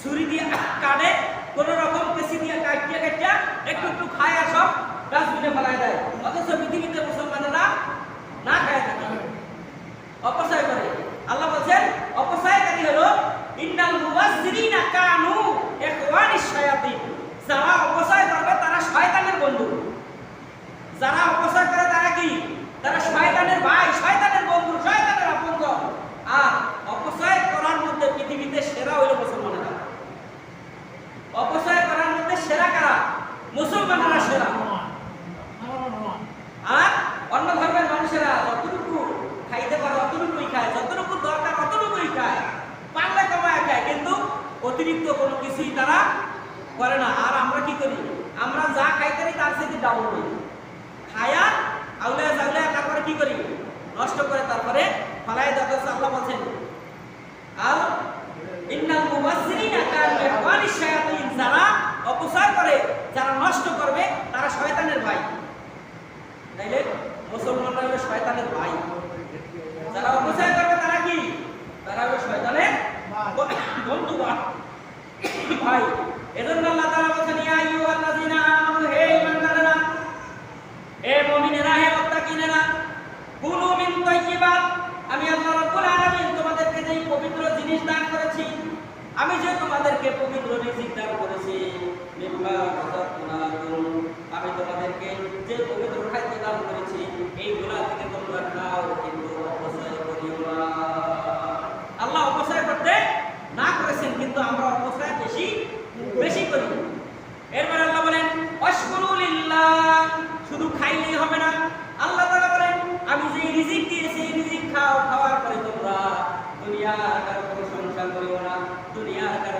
ছুরি দিয়ে কাটে কোন রকম কেসি দিয়ে কাটিয়ে কাটিয়ে একটু একটু খায় আর সব ডাস্টবিনে ফেলায় দেয়। অথচ পৃথিবীতে মুসলমানেরা না খায় থাকে অপচয় করে। আল্লাহ বলছেন, অপচয়কারী হলো, ইন্নাল মুবাজ্জিরিনা কানু ইখওয়ানিশ শায়াতিন। যারা অপচয় করবে, তারা শয়তানের বন্ধু। যারা অপচয় করে তারা কি? তারা শয়তানের ভাই শয়তানের বন্ধু শয়তানের আপনজন আর অপচয় করার মধ্যে পৃথিবীতে সেরা হইল মুসলমানেরা অপচয় করার মধ্যে সেরা কারা মুসলমানেরা সেরা আর অন্য ধর্মের মানুষেরা যতটুকু খাইতে পারে অতটুকুই খায় যতটুকু দরকার অতটুকুই খায় পারলে কমায় খায় কিন্তু অতিরিক্ত কোনো কিছুই তারা করে না। আর আমরা কি করি? আমরা যা খাইতে পারি তার সাথে ডাবল করি। খায়া, আউলিয়া জাউলিয়া তারপরে কি করি? নষ্ট করে তারপরে ফালাই দাদা আল্লাহ বলছেন, আল ইন্নাল মুবাসসিরিনা কানু শায়াতিন যারা অপচয় করে, যারা নষ্ট করবে, তারা শয়তানের ভাই। তাইলে মুসলমানরা হলো শয়তানের ভাই যারা অপচয় করবে তারা কি তারা হলো শয়তানের বন্ধু ভাই ভাই এজন্য আল্লাহ তাআলা বলেন ইয়া আইয়ুহাল্লাযীনা আমানু হে ঈমানদারেরা হে মুমিনেরা হে মুত্তাকিনেরা কুলু মিন তাইয়্যিবাত আমি আল্লাহ রাব্বুল আলামিন তোমাদেরকে যেই পবিত্র জিনিস দান করেছি আমি যে তোমাদেরকে পবিত্র রিজিক দান করেছি মিম্মা রাযাকনাকুম আমি তোমাদেরকে যে পবিত্র খাদ্য দান করেছি এইগুলা থেকে তোমরা খাও কিন্তু অপচয় করিও না আল্লাহ অপচয় করতে না করেছেন কিন্তু আমরা অপচয় বেশি বেশি করি এরপর আল্লাহ বলেন অশকুরুলিল্লাহ শুধু খাইলেই হবে না আল্লাহ তাআলা বলেন আমি যে রিজিক দিয়েছি এই রিজিক খাও খাওয়ার পরে তোমরা দুনিয়ার কারও প্রশংসা করিও না দুনিয়ার কারও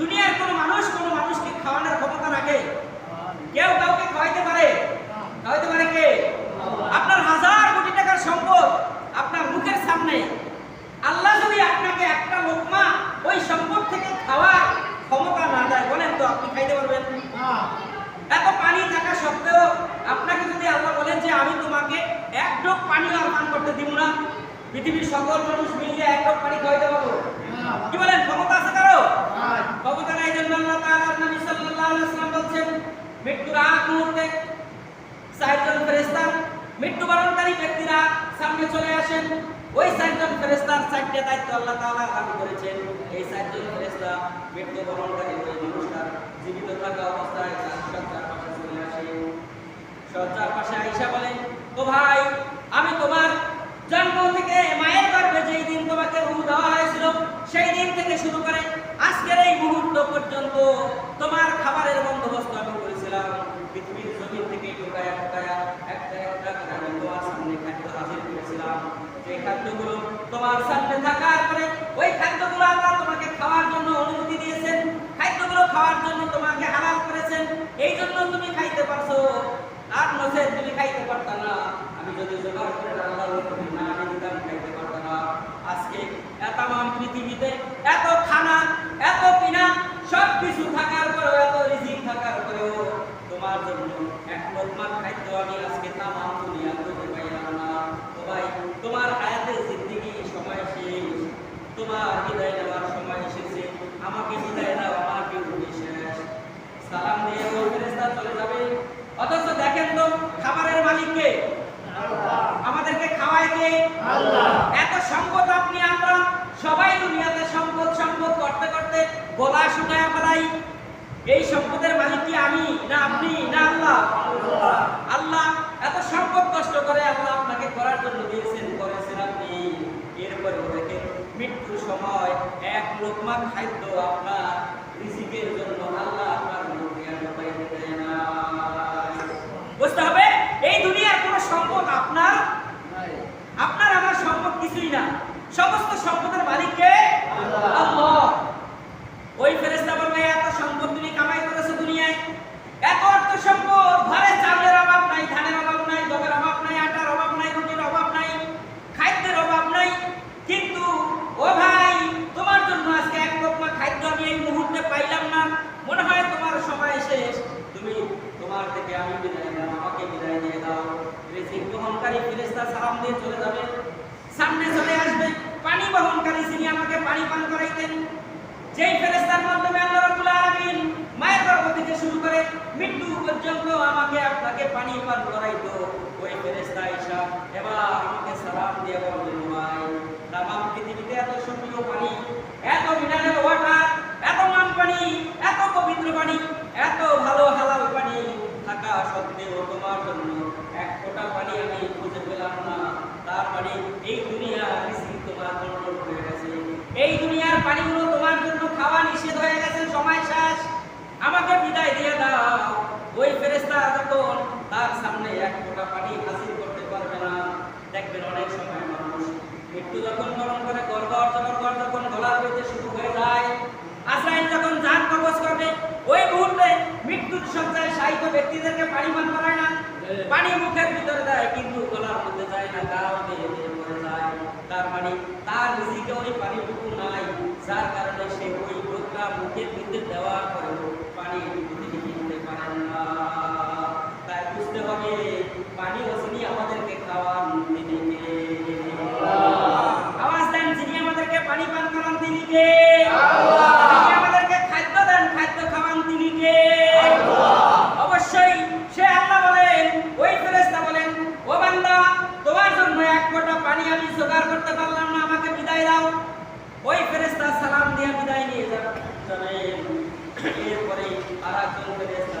দুনিয়ার কোনো মানুষ কোনো মানুষকে খাওয়ানোর ক্ষমতা রাখে। কেউ কাউকে খাওয়াইতে পারে। খাওয়াইতে পারে কে? আপনার হাজার কোটি টাকার সম্পদ আপনার মুখের সামনে। আল্লাহ যদি আপনাকে একটা লোকমা ওই সম্পদ থেকে খাওয়ার ক্ষমতা না দেয়, বলেন তো আপনি খাইতে পারবেন? এত পানি থাকা সত্ত্বেও আপনাকে যদি আল্লাহ বলেন যে আমি তোমাকে এক ডোক পানি আর পান করতে দিব না, পৃথিবীর সকল মানুষ মিলিয়ে এক ডোক পানি খাওয়াইতে পারব? কি বলেন, ক্ষমতা আছে ক্ষমতা নাই জন্য আল্লাহ তাআলা নবী সাল্লাল্লাহু আলাইহি ওয়াসাল্লাম বলছেন, মৃত্যুর আগ মুহূর্তে চারজন ফেরেশতা মৃত্যুবরণকারী ব্যক্তিরা সামনে চলে আসেন। ওই চারজন ফেরেশতার চারটে দায়িত্ব আল্লাহ তাআলা দান করেছেন। এই চারজন ফেরেশতা মৃত্যুবরণকারী ওই মানুষটার জীবিত থাকা অবস্থায় তার সজ্জার পাশে চলে আসে। সজ্জার পাশে আইসা বলে, ও ভাই, আমি তোমার জন্ম থেকে মায়ের গর্ভে যেই দিন তোমাকে রূহ দেওয়া হয়েছিল, সেই দিন থেকে শুরু করে আজকের এই মুহূর্ত পর্যন্ত তোমার খাবারের বন্দোবস্ত আমি করেছিলাম। পৃথিবীর জমিন থেকে টোকায়া টোকায়া একটা একটা করে তোমার সামনে খাদ্য হাজির করেছিলাম। সেই খাদ্যগুলো তোমার সামনে থাকার পরে ওই খাদ্যগুলো আল্লাহ তোমাকে খাওয়ার জন্য অনুমতি দিয়েছেন। খাদ্যগুলো খাওয়ার জন্য তোমাকে হালাল করেছেন। এই জন্য তুমি খাইতে পারছ। আর নসে তুমি খাইতে পারত না। আমি যদি জোগাড় করে আল্লাহর হুকুমে না আমি খাইতে পারত না। আজকে এত মাম পৃথিবীতে এত সব কিছু থাকার পরেও এত রিজিক থাকার পরেও তোমার জন্য এক লোকমা খাদ্য আমি আজকে তামাম দুনিয়া করতে পাইলাম না। তো ভাই তোমার হায়াতের জিন্দিগি সময় শেষ। তোমার বিদায় নেওয়ার সময় এসেছে। আমাকে বিদায় দাও আমার ডিউটি শেষ। সালাম দিয়ে ওই ফেরেশতা চলে যাবে। অথচ দেখেন তো খাবারের মালিককে আমাদেরকে খাওয়ায় কে? এত সম্পদ আপনি আমরা সবাই দুনিয়াতে সম্পদ সম্পদ করতে করতে গলা শুকায় ফেলাই। এই সম্পদের মালিক কি আমি? না আপনি? না আল্লাহ? আল্লাহ এত সম্পদ কষ্ট করে আল্লাহ আপনাকে করার জন্য দিয়েছেন, করেছেন আপনি। এরপরে দেখেন মৃত্যুর সময় এক লোকমা খাদ্য আপনার রিজিকের জন্য আল্লাহ আপনার মুখে আর ঢোকাইতে দেয় না বুঝতে হবে এই দুনিয়ার কোনো সম্পদ আপনার আপনার আমার সম্পদ কিছুই না সমস্ত সম্পদের মালিককে আল্লাহ ওই ফেরেশতা বলবে এত সম্পদ তুমি কামাই করেছ দুনিয়ায় এত অর্থ সম্পদ ঘরে চালের অভাব নাই ধানের অভাব নাই গমের অভাব নাই আটার অভাব নাই রুটির অভাব নাই খাদ্যের অভাব নাই কিন্তু ও ভাই তোমার জন্য আজকে এক লোকমা খাদ্য আমি এই মুহূর্তে পাইলাম না মনে হয় তোমার সময় শেষ তুমি তোমার থেকে আমি বিদায় নিলাম আমাকে বিদায় দিয়ে দাও রিজিক বহনকারী ফেরেশতা সালাম দিয়ে চলে যাবে। সামনে চলে আসবে পানি বহনকারী যিনি আমাকে পানি পান করাইতেন। যেই ফেরেশতার মাধ্যমে আল্লাহ রাব্বুল আলামিন মায়ের গর্ভ থেকে শুরু করে মৃত্যু পর্যন্ত আমাকে আপনাকে পানি পান করাইতো, ওই ফেরেশতা ঈশা। এবার আমাকে সালাম দিয়ে বললেন ভাই তামাম পৃথিবীতে এত সুন্দর পানি, এত মিনারেল ওয়াটার এত মান পানি, এত পবিত্র পানি, এত ভালো হালাল পানি থাকা সত্ত্বেও তোমার জন্য এক ফোঁটা পানি আমি খুঁজে পেলাম না তার মানে এই দুনিয়া রিজিক তোমার কন্ট্রোল হয়ে গেছে এই দুনিয়ার পানিগুলো তোমার জন্য খাওয়া নিষেধ হয়ে গেছে সময় শেষ আমাকে বিদায় দিয়ে দাও ওই ফেরেশতা যখন তার সামনে এক ফোঁটা পানি হাসিল করতে পারবে না, দেখবেন অনেক সময় মানুষ মৃত্যু যখন বরণ করে গড়গড় জবরগড় যখন গলার পেতে শুরু হয়ে যায়। আজরাইল যখন জান কবজ করবে, ওই মুহূর্তে মৃত্যুর সজ্জায় শায়িত ব্যক্তিদেরকে পানি পান করায় না, পানি মুখের ভিতরে দেয়, কিন্তু গলার মধ্যে যায় না বেয়ে যায়। তার মানে তার রিজিকে ওই পানিটুকু নাই, যার কারণে সে ওই লোকটা মুখের ভিতরে দেওয়ার পানি তিনি কিনতে পারেন না পানি আমি জোগাড় করতে পারলাম না, আমাকে বিদায় দাও। ওই ফেরেশতা সালাম দিয়ে এরপরে আর একজন ফেরেশতা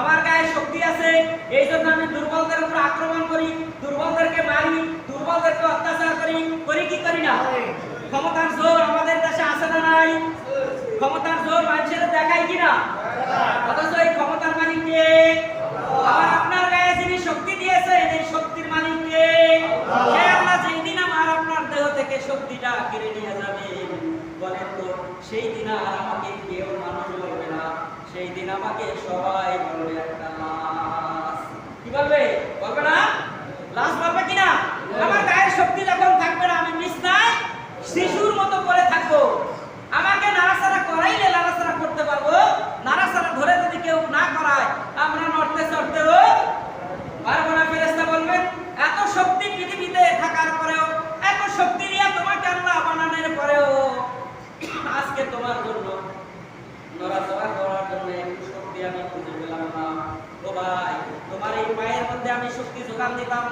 আমার গায়ে শক্তি আছে, এই জন্য আমি দুর্বলদের উপর আক্রমণ করি, দুর্বলদেরকে মারি, দুর্বলদেরকে অত্যাচার করি করি কি করি না? ক্ষমতার জোর আমাদের দেশে আছে না নাই? ক্ষমতার জোর মানুষের দেখায় কিনা অথচ এই ক্ষমতার মালিক কে? আবার আপনার গায়ে যিনি শক্তি দিয়েছেন এই শক্তির মালিক কে? সে আল্লাহ, যেই দিন আমার আপনার দেহ থেকে শক্তিটা কেড়ে নিয়ে যাবে, বলেন তো, সেই দিন আর আমাকে কেউ মানুষ বলবে না আমাকে সবাই বলবে একটা লাশ কি বলবে? বলবে না? লাশ বলবে কিনা? আমার গায়ের শক্তি যখন থাকবে না আমি বিছনায় শিশুর মতো পড়ে থাকব। আমাকে নাড়াচাড়া করাইলে নাড়াচাড়া করতে পারব। নাড়াচাড়া ধরে যদি কেউ না করায় আমরা নড়তে চড়তেও পারব না ফেরেশতা বলবেন। এত শক্তি পৃথিবীতে থাকার পরেও এত শক্তি নিয়ে তোমাকে আল্লাহ বানানোর পরেও আজকে তোমার জন্য নড়াচড়া করার জন্য একটু শক্তি আমি খুঁজে পেলাম না ও ভাই তোমার এই পায়ের মধ্যে আমি শক্তি দিতাম।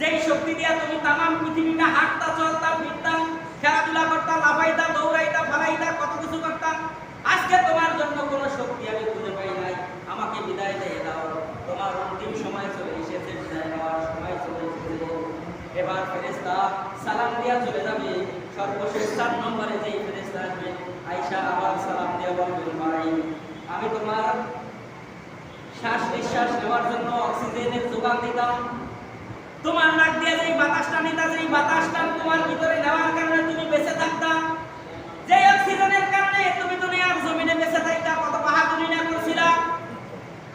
যেই শক্তি দিয়া তুমি তামাম পৃথিবীটা হাঁটতা, চলতা ফিরতাম খেলাধুলা করতাম লাফাইতা, দৌড়াইতা, ফালাইতা, কত কিছু করতাম আজকে তোমার জন্য কোনো শক্তি আমি খুঁজে পাই নাই। আমাকে বিদায় দিয়ে দাও। তোমার অন্তিম সময় চলে এসেছে, বিদায় নেওয়ার সময় চলে এসেছে। এবার ফেরেশতা সালাম দিয়া চলে যাবে। সর্বশেষ চার নম্বরে যে আয়সা আবার সালাম দিয়ে বলবেন ভাই, আমি তোমার শ্বাস নিঃশ্বাস নেওয়ার জন্য অক্সিজেনের যোগান দিতাম। তোমার নাক দিয়ে যেই বাতাসটা নিতা, যেই বাতাসটা তোমার ভিতরে নেওয়ার কারণে তুমি বেঁচে থাকতা যে অক্সিজেনের কারণে তুমি দুনিয়ার জমিনে বেঁচে থাকতা, কত বাহাদুরি না করছিলা।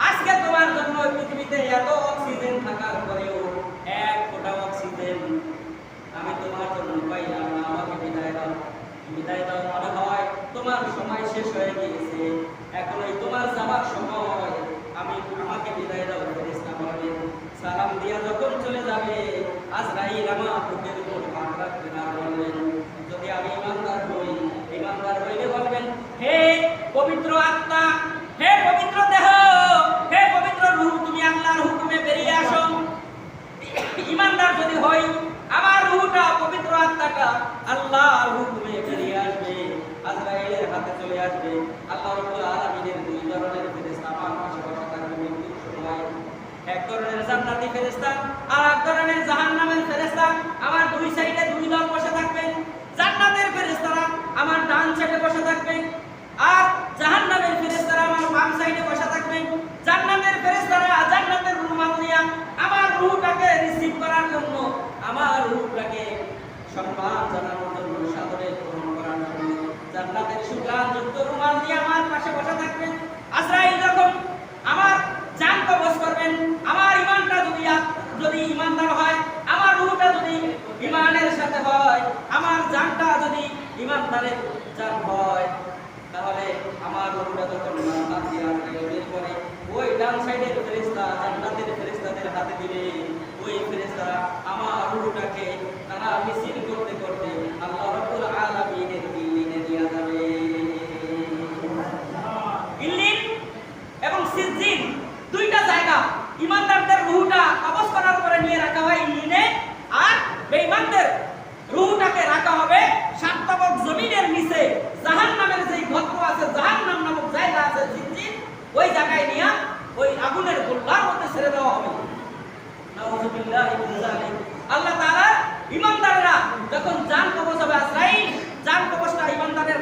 আজকে তোমার জন্য পৃথিবীতে এত অক্সিজেন থাকার পরেও এক ফোঁটা অক্সিজেন আমি তোমার জন্য পাইলাম না। আমাকে বিদায় দাও। বিদায় দাও মনে হয় তোমার সময় শেষ হয়ে গিয়েছে। এখন এই তোমার যাবার সময়। আমি আমাকে বিদায় দাও ফেরেশতা বলবেন সালাম দিয়া যখন চলে যাবে, আজরাইল আমার বুকের উপর হাত রাখবেন আর বলবেন যদি আমি ইমানদার হই, ইমানদার হইলে বলবেন, হে পবিত্র আত্মা, হে পবিত্র দেহ, হে পবিত্র রূহ তুমি আল্লাহর হুকুমে বেরিয়ে আসো। ইমানদার যদি হই, আমার রূহটা পবিত্র আত্মাটা আল্লাহর হুকুমে বেরিয়ে আসবে, আজরাইলের হাতে চলে আসবে। আল্লাহ রাব্বুল আলামিনের দুই ধরনের ফেরেশতা আমার পাশে বসা থাকবে মৃত্যুর সময় এক ধরনের জান্নাতি ফেরেশতা আর এক ধরনের জাহান্নামের ফেরেশতা। আমার দুই সাইডে দুই দল বসে থাকবেন জান্নাতের ফেরেশতারা আমার ডান সাইডে বসে থাকবেন আর জাহান্নামের ফেরেশতারা আমার বাম সাইডে বসে থাকবেন জান্নাতের ফেরেশতারা জান্নাতের রুমাল দিয়া আমার রূহটাকে রিসিভ করার জন্য আমার রূহটাকে সম্মান জানানোর জন্য সাদরে গ্রহণ করার জন্য জান্নাতের সুগ্রাণ যুক্ত রুমাল দিয়ে আমার পাশে বসে থাকবেন আজরাইল যখন আমার জান কবজ করবেন আমার ইমানটা যদি আ- যদি ইমানদার হয় আমার রূহটা যদি ইমানের সাথে হয়, আমার জানটা যদি ইমানদারের জান হয়, তাহলে আমার রুটা যখন জান্নাত করে ওই ডান সাইডের ফেরেস্তা জান্নাতের ফেরেস্তাদের হাতে দিলে, ওই ফেরেশতারা আমার রুটাকে তারা মিছিল করতে করতে আল্লাহ রাব্বুল আলামিনের ইল্লিনে দিয়ে যাবে ইল্লিন এবং সিজ্জিন দুইটা জায়গা ইমানদারদের রুহটা কবজ করার পরে নিয়ে রাখা হয় ইল্লিনে আর বেঈমানদের রুহটাকে রাখা হবে সাততবক জমিনের নিচে। জাহান্নামের যেই গর্ত আছে, জাহান্নাম নামক জায়গা আছে জিনজিন ওই জায়গায় নিয়ে ওই আগুনের গোল্লার মধ্যে ছেড়ে দেওয়া হবে। আল্লাহ তারা ইমানদাররা যখন জান কবচ হবে আশ্রাই জান কবচটা ইমানদারের